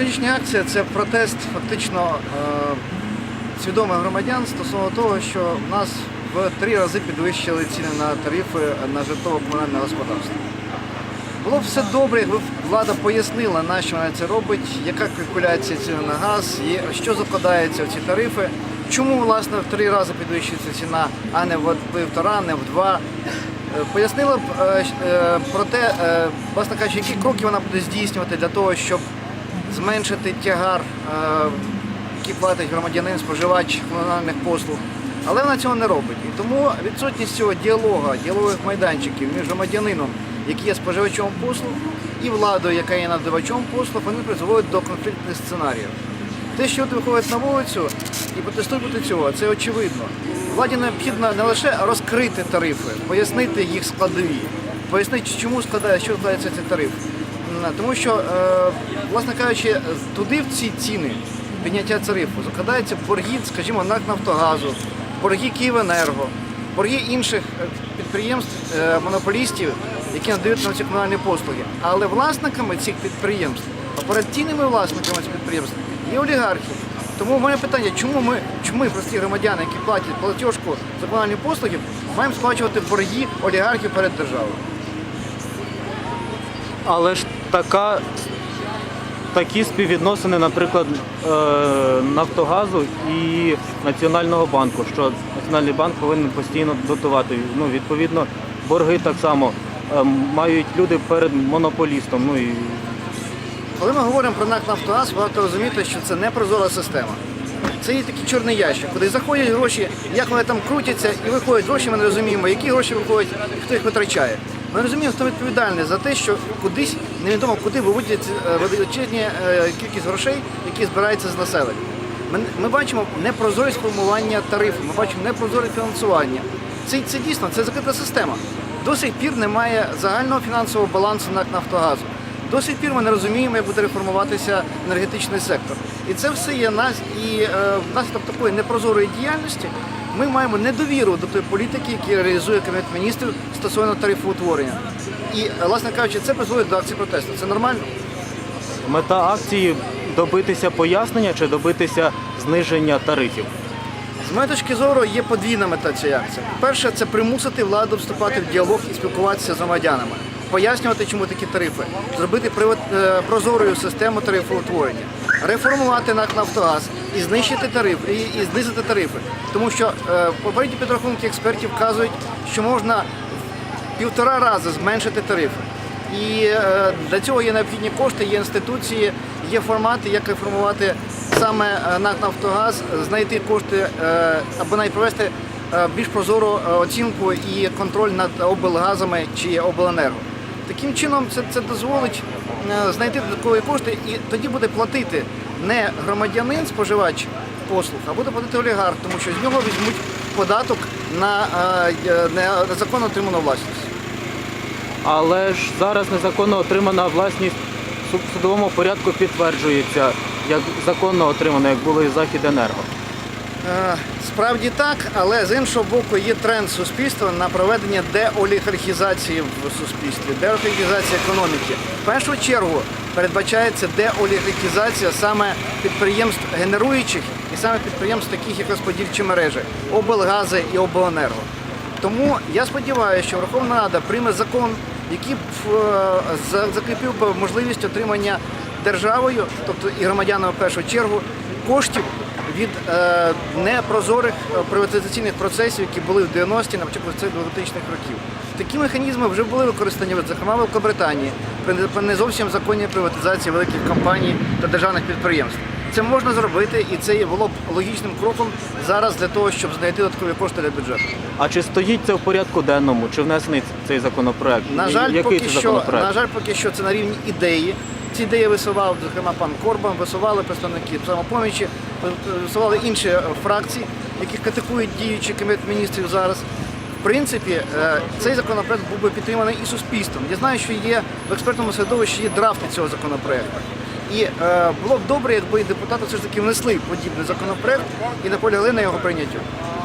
Сьогоднішня акція це протест фактично е, свідомих громадян стосовно того, що в нас в три рази підвищили ціни на тарифи на житлово-комунальне господарство. Було б все добре, якби влада пояснила, на що вона це робить, яка калькуляція ціни на газ, що закладається в ці тарифи, чому власне в три рази підвищується ціна, а не в півтора, не в два. Е, Пояснила б е, про те, власне кажучи, які кроки вона буде здійснювати для того, щоб зменшити тягар, е, який платить громадянин, споживач комунальних послуг. Але вона цього не робить. І тому відсутність цього діалогу, діалогових майданчиків між громадянином, який є споживачом послуг, і владою, яка є надавачом послуг, вони призводять до конфліктних сценаріїв. Те, що люди виходять на вулицю і протестують проти цього, це очевидно. Владі необхідно не лише розкрити тарифи, пояснити їх складові, пояснити, чому складає, що складається ці тарифи. Тому що, е, власне кажучи, туди в ці ціни підняття тарифу закладаються борги, скажімо, НАК Нафтогазу, борги Київенерго, борги інших е, підприємств, е, монополістів, які надають нам ці комунальні послуги. Але власниками цих підприємств, операційними власниками цих підприємств є олігархи. Тому моє питання, чому ми, чому ми, прості громадяни, які платять платіжку за комунальні послуги, маємо сплачувати борги олігархів перед державою? Але ж така, такі співвідносини, наприклад, е, Нафтогазу і Національного банку, що Національний банк повинен постійно дотувати. Ну, відповідно, борги так само е, мають люди перед монополістом. Ну, і Коли ми говоримо про НАК Нафтогаз, варто розуміти, що це не прозора система. Це є такий чорний ящик, куди заходять гроші, як вони там крутяться і виходять гроші, ми не розуміємо, які гроші виходять, хто їх витрачає. Ми розуміємо, хто відповідальний за те, що кудись невідомо куди виводять е, величезні е, кількість грошей, які збираються з населення. Ми, ми бачимо непрозорість формування тарифу, ми бачимо непрозорість фінансування. Це, це дійсно це закрита система. До сих пір немає загального фінансового балансу НАК Нафтогазу. До сих пір ми не розуміємо, як буде реформуватися енергетичний сектор. І це все є нас і е, внаслідок такої непрозорої діяльності. Ми маємо недовіру до тої політики, яку реалізує Кабінет міністрів стосовно тарифоутворення. І, власне кажучи, це призводить до акції протесту. Це нормально? мета акції добитися пояснення чи добитися зниження тарифів. З моєї точки зору є подвійна мета цієї акції. Перше, це примусити владу вступати в діалог і спілкуватися з громадянами, пояснювати, чому такі тарифи, зробити е, прозорою систему тарифоутворення, реформувати НАК Нафтогаз і знищити тариф, і, і знизити тарифи. Тому що е, попередні підрахунки експертів вказують, що можна півтора рази зменшити тарифи. І е, для цього є необхідні кошти, є інституції, є формати, як реформувати саме е, НАК Нафтогаз, знайти кошти е, або навіть провести е, більш прозору е, оцінку і контроль над облгазами чи обленерго. Таким чином це, це дозволить знайти додаткові кошти і тоді буде платити не громадянин, споживач послуг, а буде платити олігарх, тому що з нього візьмуть податок на е, е, незаконно отриману власність. Але ж зараз незаконно отримана власність в суд- судовому порядку підтверджується як законно отримана, як було і Західенерго. Е, Справді так, але з іншого боку є тренд суспільства на проведення деолігархізації в суспільстві, деолігархізації економіки. В першу чергу передбачається деолігархізація саме підприємств генеруючих і саме підприємств, таких як розподільчі мережі, облгази і обленерго. Тому я сподіваюся, що Верховна Рада прийме закон, який е, закріпив би можливість отримання державою, тобто і громадянами в першу чергу, коштів від е, непрозорих е, приватизаційних процесів, які були в 90-ті, на початку цих 2000-х років. Такі механізми вже були використані, зокрема в Великобританії, при не- зовсім законній приватизації великих компаній та державних підприємств. Це можна зробити, і це було б логічним кроком зараз для того, щоб знайти додаткові кошти для бюджету. А чи стоїть це в порядку денному? Чи внесений цей законопроект? На жаль, Який поки це що, законопроект? на жаль, поки що це на рівні ідеї. Ці ідеї висував, зокрема, пан Корбан, висували представники самопомічі, висували інші е, фракції, яких критикують діючий кабінет міністрів зараз. В принципі, е, цей законопроект був би підтриманий і суспільством. Я знаю, що є в експертному середовищі є драфти цього законопроекту. І е, було б добре, якби депутати все ж таки внесли подібний законопроект і наполягли на його прийняттю.